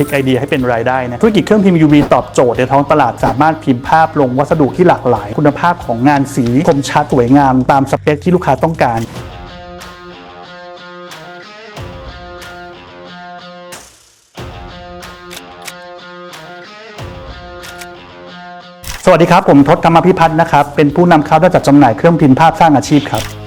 ลิกไอเดียให้เป็นรายได้นะธุรกิจเครื่องพิมพ์ UV ตอบโจทย์ในท้องตลาดสามารถพิมพ์ภาพลงวัสดุที่หลากหลาย คุณภาพของงานสีคมชัดสวยงามตามสเปคที่ลูกค้าต้องการสวัสดีครับ ผมทศธรรมพิพัฒน์นะครับ เป็นผู้นำเข้าและจัดจำหน่ายเครื่องพิมพ์ภาพสร้างอาชีพครับ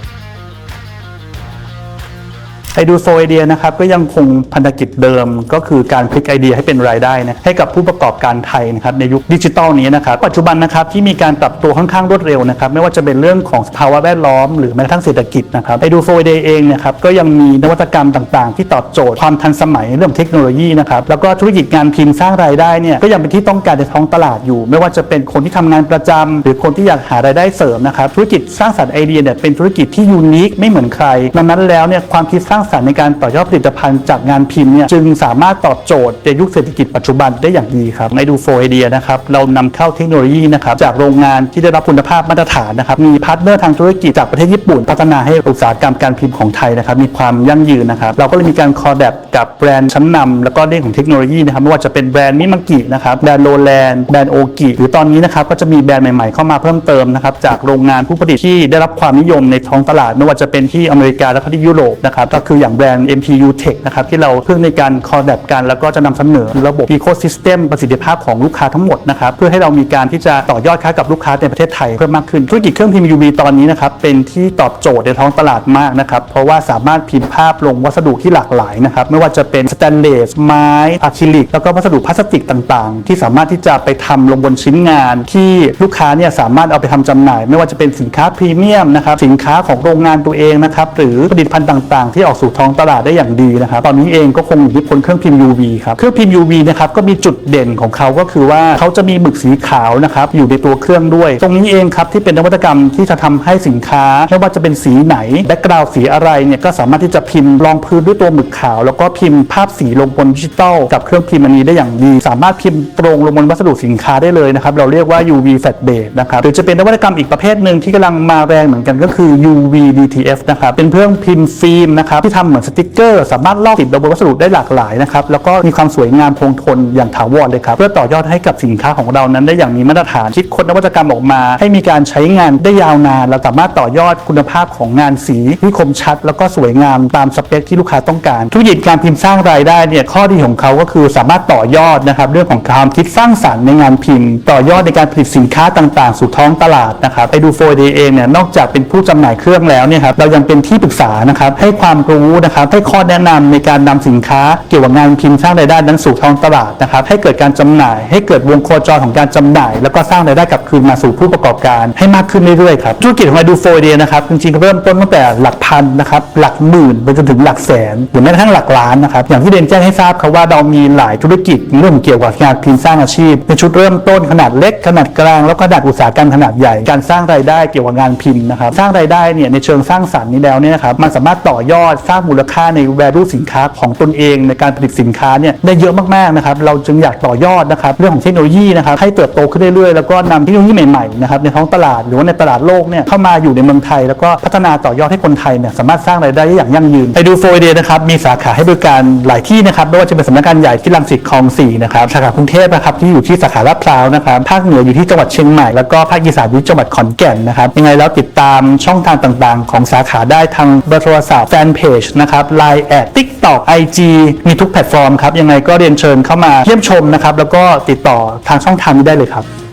ไอดูโซไอเดียนะครับก็ยังคงพันธกิจเดิม ก็คือการพลิกไอเดียให้เป็นรายได้นะให้กับผู้ประกอบการไทยนะครับในยุคดิจิตอลนี้นะครับปัจจุบันนะครับที่มีการปรับตัวค่อนข้างรวดเร็วนะครับไม่ว่าจะเป็นเรื่องของสภาวะแวดล้อมหรือแม้กระทั่งเศรษฐกิจนะครับไอดูโซไอเดียเองนะครับก็ยังมีนวัตกรรมต่างๆ ที่ตอบโจทย์ความทันสมัยเรื่องเทคโนโลยีนะครับแล้วก็ธุรกิจงานพิมพ์สร้างรายได้เนี่ยก็ยังเป็นที่ต้องการในท้องตลาดอยู่ ไม่ว่าจะเป็นคนที่ทำงานประจำหรือคนที่อยากหารายได้เสริมนะครับธุรกิจสร้างสรรค์ไอเดียเนี่ยเป็นธุรกิจที่ยูนิคไม่เหมือนใครดังนั้นแล้วเนี่ยความคิดสร้างสรรค์ในการต่อยอดผลิตภัณฑ์จากงานพิมพ์เนี่ยจึงสามารถตอบโจทย์ในยุคเศรษฐกิจปัจจุบันได้อย่างดีครับในดูโฟไอเดียนะครับเรานำเข้าเทคโนโลยีนะครับจากโรงงานที่ได้รับคุณภาพมาตรฐานนะครับมีพาร์ทเนอร์ทางธุรกิจจากประเทศญี่ปุ่น พัฒนาให้อุตสาหกรรมการพิมพ์ของไทยนะครับมีความยั่งยืนนะครับเราก็เลยมีการคอแดบกับแบรนด์ชั้นนำแล้วก็เรื่องของเทคโนโลยีนะครับไม่ว่าจะเป็นแบรนด์มิมากินะครับแบรนด์โรแลนด์แบรนด์โอกิหรือตอนนี้นะครับก็จะมีแบรนด์ใหม่ๆเข้ามาเพิ่มเติมนะครับจากโรงงานผู้ผลิตที่ได้รับความนิยมในท้องตลาด ไม่ว่าจะเป็นที่อเมริกาและที่ยุโรปนะครับก็คืออย่างแบรนด์ MPU Tech นะครับที่เราเพิ่งในการคอแดบกันแล้วก็จะนำเสนอระบบ Ecosystem ประสิทธิภาพของลูกค้าทั้งหมดนะครับเพื่อให้เรามีการที่จะต่อยอดค้ากับลูกค้าในประเทศไทยเพิ่มมากขึ้นธุรกิจเครื่องพิมพ์ UV ตอนนี้นะครับเป็นที่ตอบโจทย์ในท้องตลาดมากนะครับเพราะว่าสามารถพิมพ์ภาพลงวัสดุที่หลากหลายนะครับไม่ว่าจะเป็นสแตนเลสไม้อะคริลิกแล้วก็วัสดุพลาสติกต่างๆ ที่สามารถที่จะไปทำลงบนชิ้นงาน ที่ลูกค้าเนี่ยสามารถเอาไปทำจำหน่าย ไม่ว่าจะเป็นสินค้าพรีเมียมนะครับสินค้าของโรงงานตัวเองนะครับหรือผลิตภัณฑ์ต่างๆ ที่ออกสู่ท้องตลาดได้อย่างดีนะครับ ตอนนี้เองก็คงอยู่ที่ผลเครื่องพิมพ์ UV ครับ เครื่องพิมพ์ UV นะครับก็มีจุดเด่นของเขาก็คือว่าเขาจะมีหมึกสีขาวนะครับอยู่ในตัวเครื่องด้วย ตรงนี้เองครับที่เป็นนวัตกรรมที่จะทำให้สินค้าไม่ว่าจะเป็นสีไหนแบ็กกราวด์สีอะไรเนี่ยก็สามารถที่จะพิมพ์รองพื้นด้วยตัวหมึกขาว แล้วก็พิมพ์ภาพสีลงบนดิจิตอลกับเครื่องพิมพ์อันนี้ได้อย่างดี สามารถพิมพ์ตรงลงบนวัสดุสินค้าได้เลยนะครับเราเรียกว่า UV flat b a s นะครับหรือจะเป็นนวัตกรรมอีกประเภทหนึ่งที่กำลังมาแรงเหมือนกันก็คือ UV DTF นะครับเป็นเครื่องพิมพ์ฟิล์มนะครับที่ทำเหมือนสติกเกอร์ สามารถลอกติดลงบนวัสดุได้หลากหลายนะครับแล้วก็มีความสวยงามคงทนอย่างถาวรเลยครับเพื่อต่อยอดให้กับสินค้าของเรานั้นได้อย่างมีมาตรฐานคิดค้นนวัตกรรมออกมา ให้มีการใช้งานได้ยาวนานเราสามารถต่อยอดคุณภาพของงานสีที่คมชัด แล้วก็สวยงามตามสเปคที่ลูกค้าต้องการ ธุรกิจการพิมพ์สร้างรายได้เนี่ยข้อดีของเขาก็คือสามารถต่อยอดนะครับเรื่องของความคิดสร้างสรรค์ในงานพิมพ์ ต่อยอดในการผลิตสินค้าต่างๆ สู่ท้องตลาดนะครับไปดูโฟเดเองเนี่ยนอกจากเป็นผู้จำหน่ายเครื่องแล้วเนี่ยครับเรายังเป็นที่ปรึกษานะครับให้ความรู้นะครับให้ข้อแนะนำในการนำสินค้า เกี่ยวกับงานพิมพ์สร้างรายได้นั้นสู่ท้องตลาดนะครับให้เกิดการจำหน่าย ให้เกิดวงโคจรของการจำหน่าย แล้วก็สร้างรายได้กลับคืนมาสู่ผู้ประกอบการ ให้มากขึ้นเรื่อยๆครับธุรกิจของไอดูโฟเดียนะครับจริงๆเริ่มต้นตั้งแต่หลักพันนะครับหลักหมื่นไปจนถึงหลักแสนหรือแม้กระทั่งหลักล้านนะครับอย่างที่เดนแจ้งให้ทราบครับว่าเรามีหลายธุรกิจเรื่องเกี่ยวกับงานพิมพ์สร้างอาชีพในชุดเริ่มต้นขนาดเล็กขนาดกลางแล้วก็ขนาดอุตสาหกรรมขนาดใหญ่ การสร้างรายได้เกี่ยวกับงานพิมพ์นะครับสร้างรายได้เนี่ยในเชิงสร้างสรรค์นี้แล้วเนี่ยนะครับมันสามารถต่อยอดสร้างมูลค่าใน value สินค้าของตนเองในการผลิตสินค้าเนี่ยได้เยอะมากๆนะครับเราจึงอยากต่อยอดนะครับเรื่องของเทคโนโลยีนะครับให้เติบโตขึ้นเรื่อยๆแล้วก็นำเทคโนโลยีใหม่ๆนะครับในท้องตลาดหรือว่าในตลาดโลกเนี่ยเข้ามาอยู่ในเมืองไทย แล้วก็พัฒนาต่อยอดให้คนไทยเนี่ยสามารถสร้างรายได้อย่างยั่งยืนไปดูโฟเดนะครับมีสาขาให้บริการหลายที่นะครับไม่ว่าจะเป็นสำนักงานใหญ่ที่รังสิตคลองสี่นะครับสาขากรุงเทพนะครับที่อยู่ที่สาขาลาดพร้าวนะครับภาคเหนืออยู่ที่จังหวัดเชียงใหม่แล้วก็ภาคอีสานอยู่ที่จังหวัดขอนแก่นนะครับยังไงแล้วติดตามช่องทางต่างๆ ของสาขาได้ทางเบอร์โทรศัพท์แฟนเพจนะครับไลน์แอดติ๊กต็อกไอจีมีทุกแพลตฟอร์มครับ ยังไงก็เรียนเชิญเข้ามาเยี่ยมชมนะครับ แล้วก็ติดต่อทางช่องทางนี้ได้เลยครับ